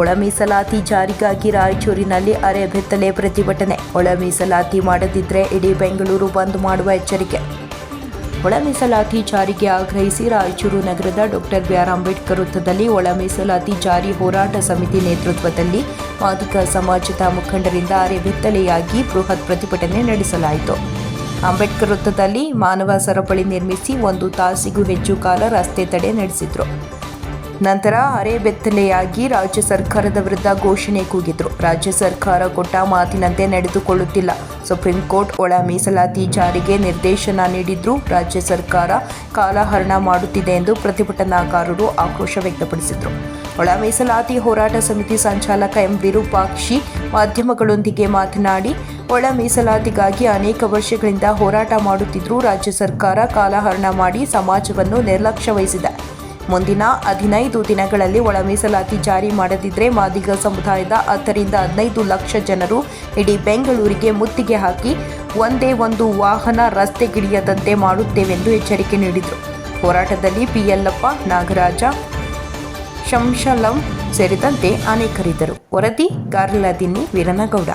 ಒಳ ಮೀಸಲಾತಿ ಜಾರಿಗಾಗಿ ರಾಯಚೂರಿನಲ್ಲಿ ಅರೆ ಬೆತ್ತಲೆ ಪ್ರತಿಭಟನೆ. ಒಳ ಮೀಸಲಾತಿ ಮಾಡದಿದ್ರೆ ಇಡೀ ಬೆಂಗಳೂರು ಬಂದ್ ಮಾಡುವ ಎಚ್ಚರಿಕೆ. ಒಳ ಮೀಸಲಾತಿ ಜಾರಿಗೆ ಆಗ್ರಹಿಸಿ ರಾಯಚೂರು ನಗರದ ಡಾಕ್ಟರ್ ಬಿಆರ್ ಅಂಬೇಡ್ಕರ್ ವೃತ್ತದಲ್ಲಿ ಒಳ ಮೀಸಲಾತಿ ಜಾರಿ ಹೋರಾಟ ಸಮಿತಿ ನೇತೃತ್ವದಲ್ಲಿ ಮಾದಿಗ ಸಮಾಜದ ಮುಖಂಡರಿಂದ ಅರೆ ಬೆತ್ತಲೆಯಾಗಿ ಬೃಹತ್ ಪ್ರತಿಭಟನೆ ನಡೆಸಲಾಯಿತು. ಅಂಬೇಡ್ಕರ್ ವೃತ್ತದಲ್ಲಿ ಮಾನವ ಸರಪಳಿ ನಿರ್ಮಿಸಿ ಒಂದು ತಾಸಿಗೂ ಹೆಚ್ಚು ಕಾಲ ರಸ್ತೆ ತಡೆ ನಡೆಸಿದ್ರು. ನಂತರ ಅರೆ ಬೆತ್ತಲೆಯಾಗಿ ರಾಜ್ಯ ಸರ್ಕಾರದ ವಿರುದ್ಧ ಘೋಷಣೆ ಕೂಗಿದ್ರು. ರಾಜ್ಯ ಸರ್ಕಾರ ಕೊಟ್ಟ ಮಾತಿನಂತೆ ನಡೆದುಕೊಳ್ಳುತ್ತಿಲ್ಲ. ಸುಪ್ರೀಂ ಕೋರ್ಟ್ ಒಳ ಮೀಸಲಾತಿ ಜಾರಿಗೆ ನಿರ್ದೇಶನ ನೀಡಿದ್ರು ರಾಜ್ಯ ಸರ್ಕಾರ ಕಾಲಹರಣ ಮಾಡುತ್ತಿದೆ ಎಂದು ಪ್ರತಿಭಟನಾಕಾರರು ಆಕ್ರೋಶ ವ್ಯಕ್ತಪಡಿಸಿದರು. ಒಳ ಮೀಸಲಾತಿ ಹೋರಾಟ ಸಮಿತಿ ಸಂಚಾಲಕ ಎಂ. ವಿರೂಪಾಕ್ಷಿ ಮಾಧ್ಯಮಗಳೊಂದಿಗೆ ಮಾತನಾಡಿ, ಒಳ ಮೀಸಲಾತಿಗಾಗಿ ಅನೇಕ ವರ್ಷಗಳಿಂದ ಹೋರಾಟ ಮಾಡುತ್ತಿದ್ದರೂ ರಾಜ್ಯ ಸರ್ಕಾರ ಕಾಲಹರಣ ಮಾಡಿ ಸಮಾಜವನ್ನು ನಿರ್ಲಕ್ಷ್ಯ ವಹಿಸಿದೆ. ಮುಂದಿನ ಹದಿನೈದು ದಿನಗಳಲ್ಲಿ ಒಳ ಮೀಸಲಾತಿ ಜಾರಿ ಮಾಡದಿದ್ದರೆ ಮಾದಿಗ ಸಮುದಾಯದ ಹತ್ತರಿಂದ ಹದಿನೈದು ಲಕ್ಷ ಜನರು ಇಡೀ ಬೆಂಗಳೂರಿಗೆ ಮುತ್ತಿಗೆ ಹಾಕಿ ಒಂದೇ ಒಂದು ವಾಹನ ರಸ್ತೆಗಿಳಿಯದಂತೆ ಮಾಡುತ್ತೇವೆಂದು ಎಚ್ಚರಿಕೆ ನೀಡಿದರು. ಹೋರಾಟದಲ್ಲಿ ಪಿಯಲ್ಲಪ್ಪ ನಾಗರಾಜ, ಶಂಶಲಂ ಸೇರಿದಂತೆ ಅನೇಕರಿದ್ದರು. ವರದಿ ಗಾರ್ಲದಿನಿ ವೀರನಗೌಡ.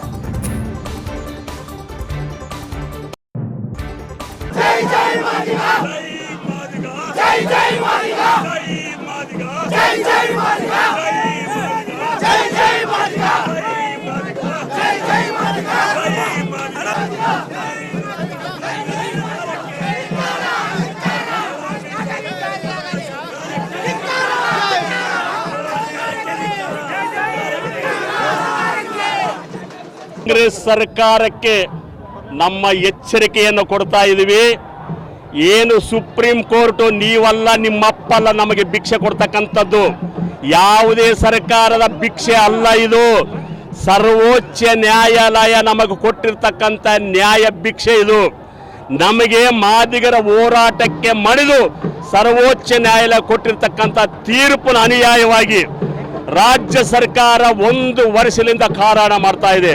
ಕಾಂಗ್ರೆಸ್ ಸರ್ಕಾರಕ್ಕೆ ನಮ್ಮ ಎಚ್ಚರಿಕೆಯನ್ನು ಕೊಡ್ತಾ ಇದ್ದೀವಿ ಏನು ಸುಪ್ರೀಂ ಕೋರ್ಟು ನೀವಲ್ಲ, ನಿಮ್ಮಪ್ಪಲ್ಲ ನಮಗೆ ಭಿಕ್ಷೆ ಕೊಡ್ತಕ್ಕಂಥದ್ದು. ಯಾವುದೇ ಸರ್ಕಾರದ ಭಿಕ್ಷೆ ಅಲ್ಲ ಇದು. ಸರ್ವೋಚ್ಚ ನ್ಯಾಯಾಲಯ ನಮಗೆ ಕೊಟ್ಟಿರ್ತಕ್ಕಂಥ ನ್ಯಾಯ ಭಿಕ್ಷೆ ಇದು. ನಮಗೆ ಮಾದಿಗರ ಹೋರಾಟಕ್ಕೆ ಮಣಿದು ಸರ್ವೋಚ್ಚ ನ್ಯಾಯಾಲಯ ಕೊಟ್ಟಿರ್ತಕ್ಕಂಥ ತೀರ್ಪಿನ ಅನುಯಾಯವಾಗಿ ರಾಜ್ಯ ಸರ್ಕಾರ ಒಂದು ವರ್ಷದಿಂದ ಕಾರಣ ಮಾಡ್ತಾ ಇದೆ.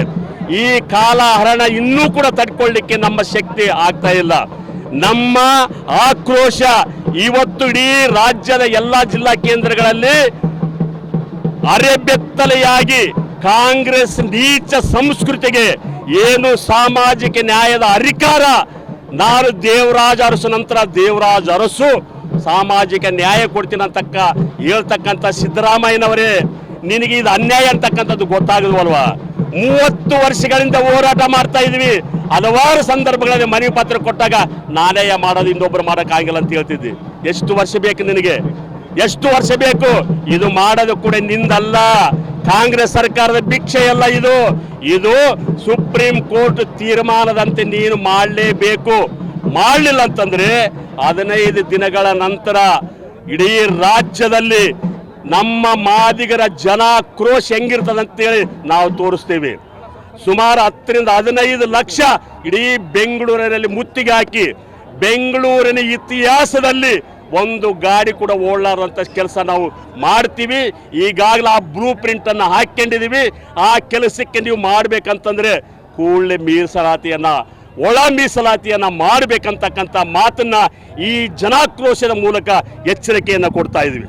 ಈ ಕಾಲಹರಣ ಇನ್ನೂ ಕೂಡ ತಡ್ಕೊಳ್ಳಿಕ್ಕೆ ನಮ್ಮ ಶಕ್ತಿ ಆಗ್ತಾ ಇಲ್ಲ. ನಮ್ಮ ಆಕ್ರೋಶ ಇವತ್ತು ಇಡೀ ರಾಜ್ಯದ ಎಲ್ಲ ಜಿಲ್ಲಾ ಕೇಂದ್ರಗಳಲ್ಲಿ ಅರೆಬೆತ್ತಲೆಯಾಗಿ ಕಾಂಗ್ರೆಸ್ ನೀಚ ಸಂಸ್ಕೃತಿಗೆ ಏನು ಸಾಮಾಜಿಕ ನ್ಯಾಯದ ಅಧಿಕಾರ, ನಾನು ದೇವರಾಜ ಅರಸು, ನಂತರ ದೇವರಾಜ ಅರಸು, ಸಾಮಾಜಿಕ ನ್ಯಾಯ ಕೊಡ್ತೀನಿ ಅಂತಕ್ಕ ಹೇಳ್ತಕ್ಕಂಥ ಸಿದ್ದರಾಮಯ್ಯನವರೇ, ನಿನಗೆ ಇದು ಅನ್ಯಾಯ ಅಂತಕ್ಕಂಥದ್ದು ಗೊತ್ತಾಗಲ್ವಲ್ವಾ? ಮೂವತ್ತು ವರ್ಷಗಳಿಂದ ಹೋರಾಟ ಮಾಡ್ತಾ ಇದ್ವಿ. ಹಲವಾರು ಸಂದರ್ಭಗಳಲ್ಲಿ ಮನವಿ ಪತ್ರ ಕೊಟ್ಟಾಗ ನಾನೇ ಮಾಡೋದು, ಇನ್ನೊಬ್ರು ಮಾಡೋಕ್ಕಾಗಿಲ್ಲ ಅಂತ ಹೇಳ್ತಿದ್ವಿ. ಎಷ್ಟು ವರ್ಷ ಬೇಕು ನಿನಗೆ? ಎಷ್ಟು ವರ್ಷ ಬೇಕು? ಇದು ಮಾಡೋದು ಕೂಡ ನಿಂದಲ್ಲ. ಕಾಂಗ್ರೆಸ್ ಸರ್ಕಾರದ ಭಿಕ್ಷೆ ಅಲ್ಲ ಇದು. ಇದು ಸುಪ್ರೀಂ ಕೋರ್ಟ್ ತೀರ್ಮಾನದಂತೆ ನೀನು ಮಾಡಲೇಬೇಕು. ಮಾಡಲಿಲ್ಲ ಅಂತಂದ್ರೆ ಹದಿನೈದು ದಿನಗಳ ನಂತರ ಇಡೀ ರಾಜ್ಯದಲ್ಲಿ ನಮ್ಮ ಮಾದಿಗರ ಜನಾಕ್ರೋಶ ಹೆಂಗಿರ್ತದಂತೇಳಿ ನಾವು ತೋರಿಸ್ತೇವೆ. ಸುಮಾರು ಹತ್ತರಿಂದ ಹದಿನೈದು ಲಕ್ಷ ಇಡೀ ಬೆಂಗಳೂರಿನಲ್ಲಿ ಮುತ್ತಿಗೆ ಹಾಕಿ ಬೆಂಗಳೂರಿನ ಇತಿಹಾಸದಲ್ಲಿ ಒಂದು ಗಾಡಿ ಕೂಡ ಓಡಲಾರಂತ ಕೆಲಸ ನಾವು ಮಾಡ್ತೀವಿ. ಈಗಾಗಲೇ ಆ ಬ್ಲೂ ಪ್ರಿಂಟ್ ಅನ್ನು ಹಾಕೊಂಡಿದೀವಿ ಆ ಕೆಲಸಕ್ಕೆ ನೀವು ಮಾಡ್ಬೇಕಂತಂದ್ರೆ ಕೂಡಲೇ ಮೀಸಲಾತಿಯನ್ನ, ಒಳ ಮೀಸಲಾತಿಯನ್ನ ಮಾಡಬೇಕಂತಕ್ಕಂಥ ಮಾತನ್ನ ಈ ಜನಾಕ್ರೋಶದ ಮೂಲಕ ಎಚ್ಚರಿಕೆಯನ್ನ ಕೊಡ್ತಾ ಇದೀವಿ